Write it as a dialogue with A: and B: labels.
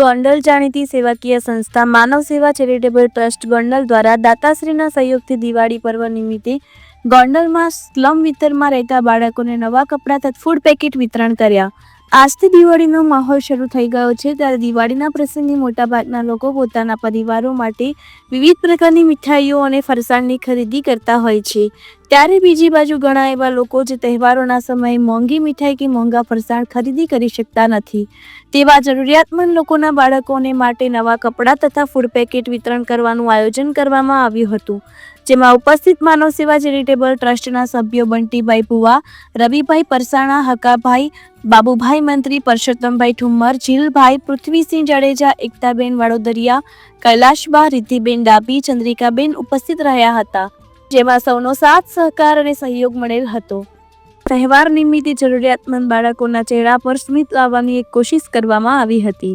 A: ગોંડલ જાણીતી સેવાકીય સંસ્થા માનવ સેવા ચેરિટેબલ ટ્રસ્ટ ગોંડલ દ્વારા દાતાશ્રીના સહયોગથી દિવાળી પર્વ નિમિત્તે ગોંડલમાં સ્લમ વિસ્તારમાં રહેતા બાળકોને નવા કપડાં તથા ફૂડ પેકેટ વિતરણ કર્યા. આજથી દિવાળીનો માહોલ શરૂ થઈ ગયો છે. ત્યારે દિવાળીના પ્રસંગે મોટાભાગના લોકો પોતાના પરિવારો માટે વિવિધ પ્રકારની મીઠાઈઓ અને ફરસાણની ખરીદી કરતા હોય છે. ત્યારે બીજી બાજુ ઘણા એવા લોકો જે તહેવારોના સમયે મોંઘી મીઠાઈ કે મોંઘા ફરસાણ ખરીદી કરી શકતા નથી. તેવા જરૂરિયાતમંદ લોકોના બાળકોને માટે નવા કપડાં તથા ફૂડ પેકેટ વિતરણ કરવાનું આયોજન કરવામાં આવ્યું હતું. જેમાં ઉપસ્થિત માનવ સેવા ચેરિટેબલ ટ્રસ્ટના સભ્યો બંટીભાઈ ભુવા, રવિભાઈ પરસાણા, હકાભાઈ, બાબુભાઈ મંત્રી, પરસોત્તમભાઈ ઠુમ્મર, જીલભાઈ, પૃથ્વીસિંહ જાડેજા, એકતાબેન વાડોદરિયા, કૈલાશબા રિદ્ધિબેન ડાબી ચંદ્રિકાબેન ઉપસ્થિત રહ્યા હતા, જેમાં સૌનો સાથ, સહકાર અને સહયોગ મળેલ હતો. તહેવાર નિમિત્તે જરૂરિયાતમંદ બાળકોના ચહેરા પર સ્મિત લાવવાની એક કોશિશ કરવામાં આવી હતી.